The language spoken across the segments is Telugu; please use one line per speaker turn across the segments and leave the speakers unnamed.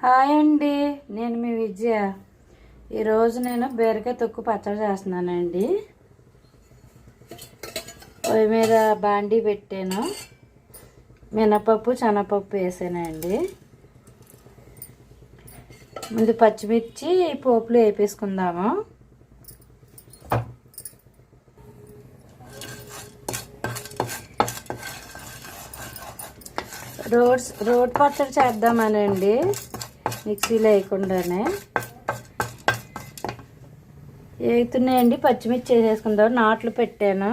హాయ్ అండి నేను మీ విజయ. ఈరోజు నేను బీరకాయ తొక్కు పచ్చడి చేస్తున్నానండి. పొయ్యి మీద బాండీ పెట్టాను. మినపప్పు శనగపప్పు వేసానండి. ముందు పచ్చిమిర్చి పోపులు వేపేసుకుందాము. రోడ్స్ రోడ్ పచ్చడి చేద్దామనండి. మిక్సీలో వేయకుండానే వేగుతున్నాయండి పచ్చిమిర్చి వేసేసుకుందాం. నాట్లు పెట్టాను.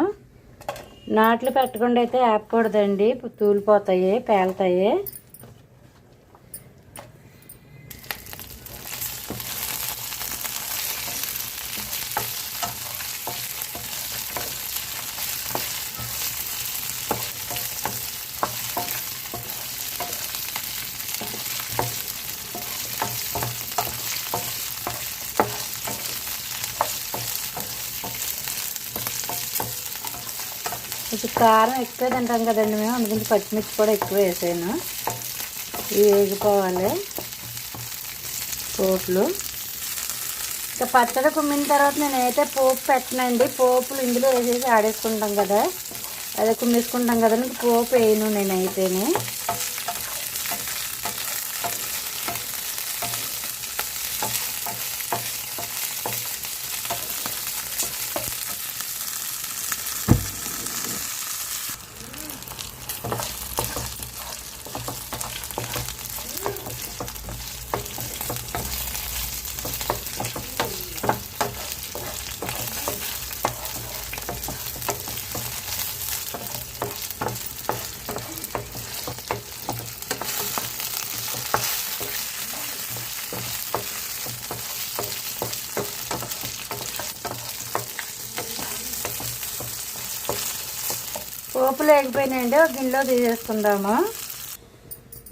నాట్లు పెట్టకుండా అయితే వేపకూడదండి తూలిపోతాయి పేలుతాయి. కొంచెం కారం ఎక్కువ తింటాం కదండి మేము అందుకని పచ్చిమిర్చి కూడా ఎక్కువ వేసాను. ఇవి వేగిపోవాలి. పోపులు. ఇంకా పచ్చడి కుమ్మిన తర్వాత నేనైతే పోపు పెట్టనండి. పోపులు ఇందులో వేసేసి ఆడేసుకుంటాం కదా. అదే కుమ్మేసుకుంటాం కదా పోపు వేయను నేనైతేనే. పోపులు వేగిపోయినాయండి. ఒక గిన్నెలో తీసేసుకుందాము.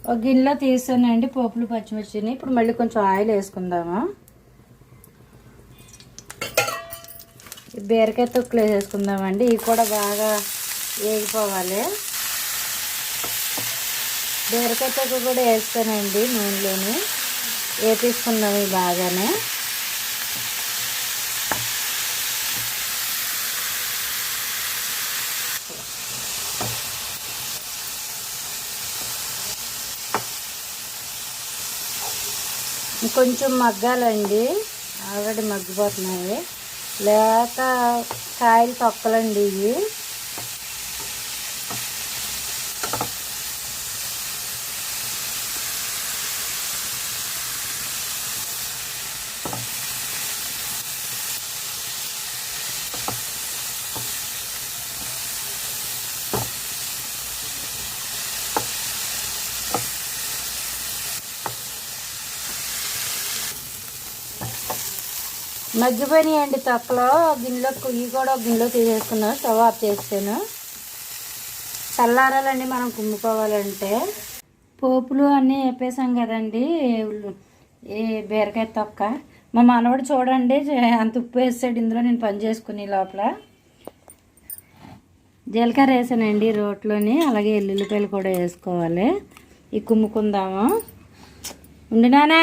ఒక గిన్నెలో తీసానండి పోపులు పచ్చిమిర్చిని. ఇప్పుడు మళ్ళీ కొంచెం ఆయిల్ వేసుకుందాము. బీరకాయ తొక్కులు వేసేసుకుందామండి. ఇవి కూడా బాగా వేగిపోవాలి. బీరకాయ తొక్కు కూడా వేస్తానండి నూనెలోని. వేపించుకుందాం ఇవి బాగానే. ఇంకొంచెం మగ్గాలండి. ఆల్రెడీ మగ్గిపోతున్నాయి. లేక కాయలు తొక్కలండి ఇవి. మగ్గిపోయినాయండి తొక్కలో. గిన్నెలో కుయ్యి కూడా ఒక గిన్నెలో తీసేసుకున్నాను స్టవ్ ఆఫ్ చేస్తాను చల్లారాలండి మనం కుమ్ముకోవాలంటే పోపులు అన్నీ వేపేసాం కదండి ఈ బీరకాయ తొక్క. మా మనవడు చూడండి అంత ఉప్పు వేసాడు ఇందులో నేను పని చేసుకుని లోపల. జీలకర్ర వేసానండి రోట్లోని అలాగే ఎల్లుల్లిపాయలు కూడా వేసుకోవాలి. ఈ కుమ్ముకుందాము. ఉండినానా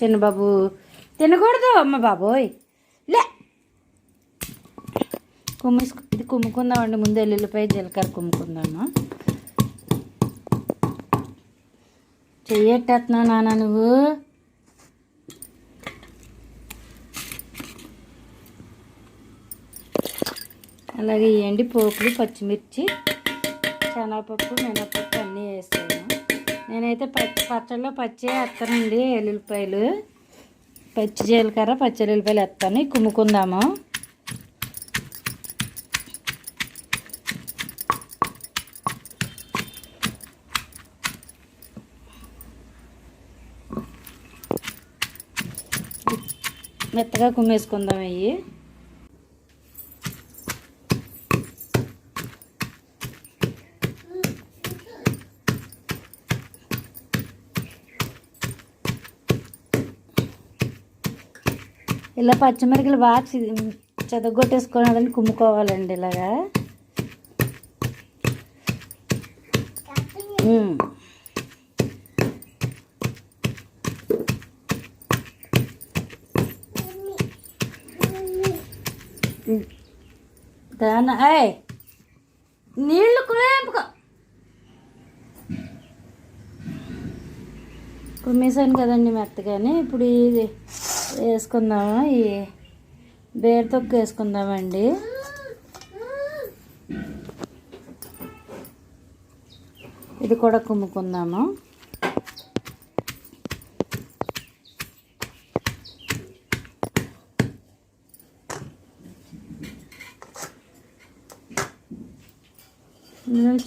చిన్నబాబు తినకూడదు అమ్మ బాబోయ్. లే. కుమ్మిస్ ఇది కుమ్ముకుందామండి ముందు ఎల్లుల్లిపాయ జీలకర్ర కుమ్ముకుందాము? చెయ్యట్టేస్తున్నావు నాన్న నువ్వు? అలాగే వేయండి పోపులు పచ్చిమిర్చి శనగపప్పు మినపప్పు అన్నీ వేస్తాను నేనైతే పచ్చి పచ్చళ్ళలో పచ్చి వేస్తానండి ఎల్లుల్లిపాయలు. పచ్చి జీలకర్ర పచ్చి ఎల్లుల్లిపాయలు వేస్తాను కుమ్ముకుందాము మెత్తగా కుమ్మేసుకుందాం అవి ఇలా పచ్చిమిరకలు బాగా చెదగొట్టేసుకోవాలని కుమ్ముకోవాలండి ఇలాగా. దానా నీళ్ళు కులేపుకో కుమ్మేశాను కదండి మెత్తగానే. ఇప్పుడు ఇది వేసుకుందాము? ఈ బేర్ తొక్కు వేసుకుందామండి. ఇది కూడా కుమ్ముకుందాము.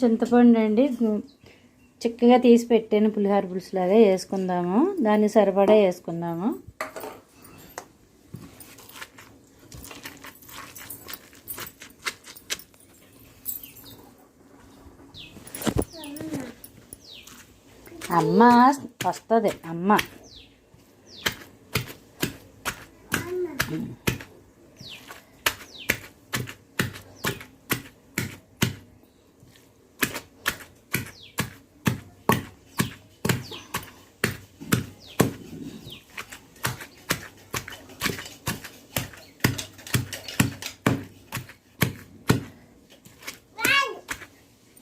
చింతపండు అండి. చిక్కగా తీసి పెట్టాను పులిహోర పులుసులాగా వేసుకుందాము. దాన్ని సరిపడా వేసుకుందాము. అమ్మ వస్తుంది అమ్మ.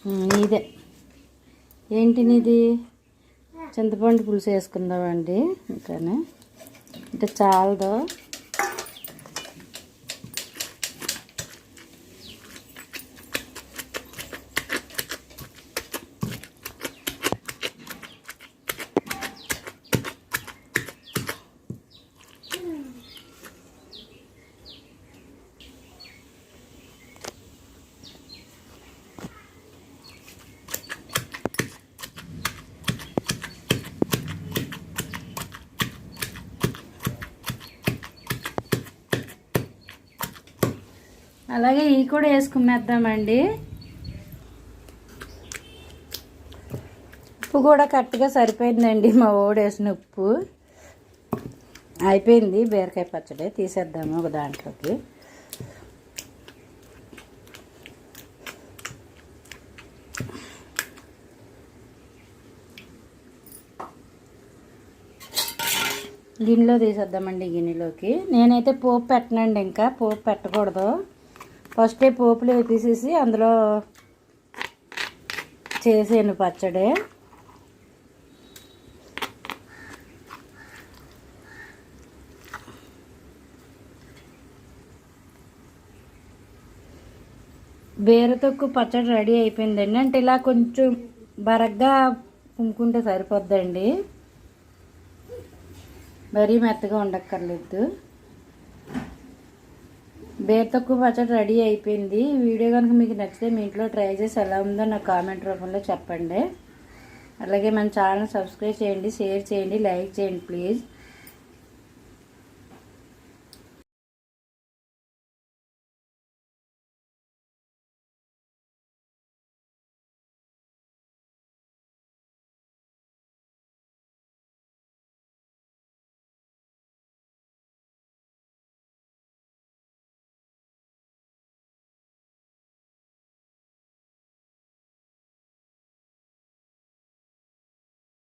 నీదే. ఏంటి నీది? చింతపండు పులుసు వేసుకుందామండి. ఇంకానే అంటే చాలదు. అలాగే ఇవి కూడా వేసుకునేద్దామండి. ఉప్పు కూడా కరెక్ట్గా సరిపోయిందండి మా ఓడి వేసిన ఉప్పు. అయిపోయింది బీరకాయ పచ్చడి తీసేద్దాము ఒక దాంట్లోకి. గిన్నెలో తీసేద్దామండి గిన్నెలోకి. నేనైతే పోపు పెట్టనండి ఇంకా పోపు పెట్టకూడదు. ఫస్టే పోపులు వేపేసేసి అందులో చేసాను పచ్చడి. బేరతొక్కు పచ్చడి రెడీ అయిపోయిందండి. అంటే ఇలా కొంచెం బరగ్గా పుంకుంటే సరిపోద్దండి. మరీ మెత్తగా ఉండక్కర్లేదు. బేర్ తక్కువ పచ్చడి రెడీ అయిపోయింది. వీడియో కనుక మీకు నచ్చితే మీ ఇంట్లో ట్రై చేసి ఎలా ఉందో నాకు కామెంట్ రూపంలో చెప్పండి. అలాగే మన ఛానల్ సబ్స్క్రైబ్ చేయండి షేర్ చేయండి లైక్ చేయండి ప్లీజ్.